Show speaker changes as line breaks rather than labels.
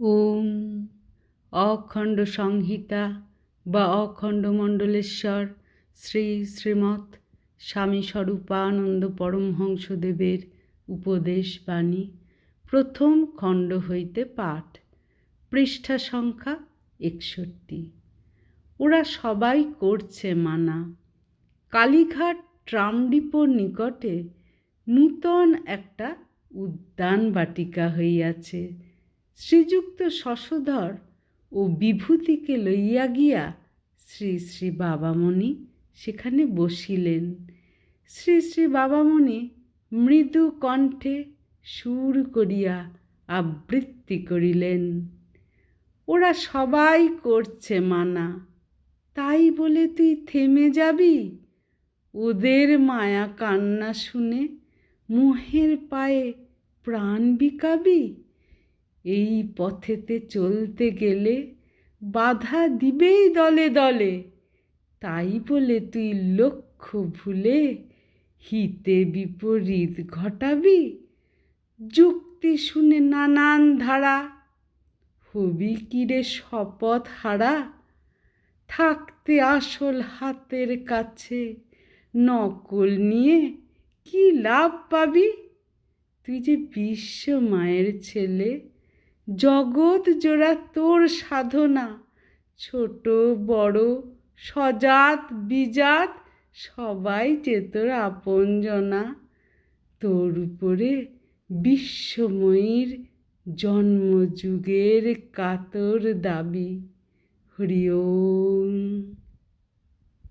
ওম অখণ্ড সংহিতা বা অখণ্ড মণ্ডলেশ্বর শ্রী শ্রীমৎ স্বামী স্বরূপানন্দ পরমহংসদেবের উপদেশ বাণী, প্রথম খণ্ড হইতে পাঠ, পৃষ্ঠা সংখ্যা একষট্টি। ওরা সবাই করছে মানা। কালীঘাট ট্রাম ডিপোর নিকটে নূতন একটা উদ্যান বাটিকা হইয়াছে। শ্রীযুক্ত শশধর ও বিভূতিকে লইয়া গিয়া শ্রী শ্রী বাবামণি সেখানে বসিলেন। শ্রী শ্রী বাবামণি মৃদু কণ্ঠে সুর করিয়া আবৃত্তি করিলেন। ওরা সবাই করছে মানা, তাই বলে তুই থেমে যাবি? ওদের মায়া কান্না শুনে মোহের পায়ে প্রাণ বিকাবি? এই পথেতে চলতে গেলে বাধা দিবেই দলে দলে। তাই বলে তুই লক্ষ্য ভুলে হিতে বিপরীত ঘটাবি। যুক্তি শুনে নানান ধারা, হবি কিরে শপথ হারা? থাকতে আসল হাতের কাছে নকল নিয়ে কি লাভ পাবি? তুই যে বিশ্ব মায়ের ছেলে জগৎ জোড়া তোর সাধনা। ছোট, বড়, সজাত, বিজাত, সবাই যে তোর আপনজনা। তোর উপরে বিশ্বময়ীর জন্মযুগের কাতর দাবি। হরি ওম।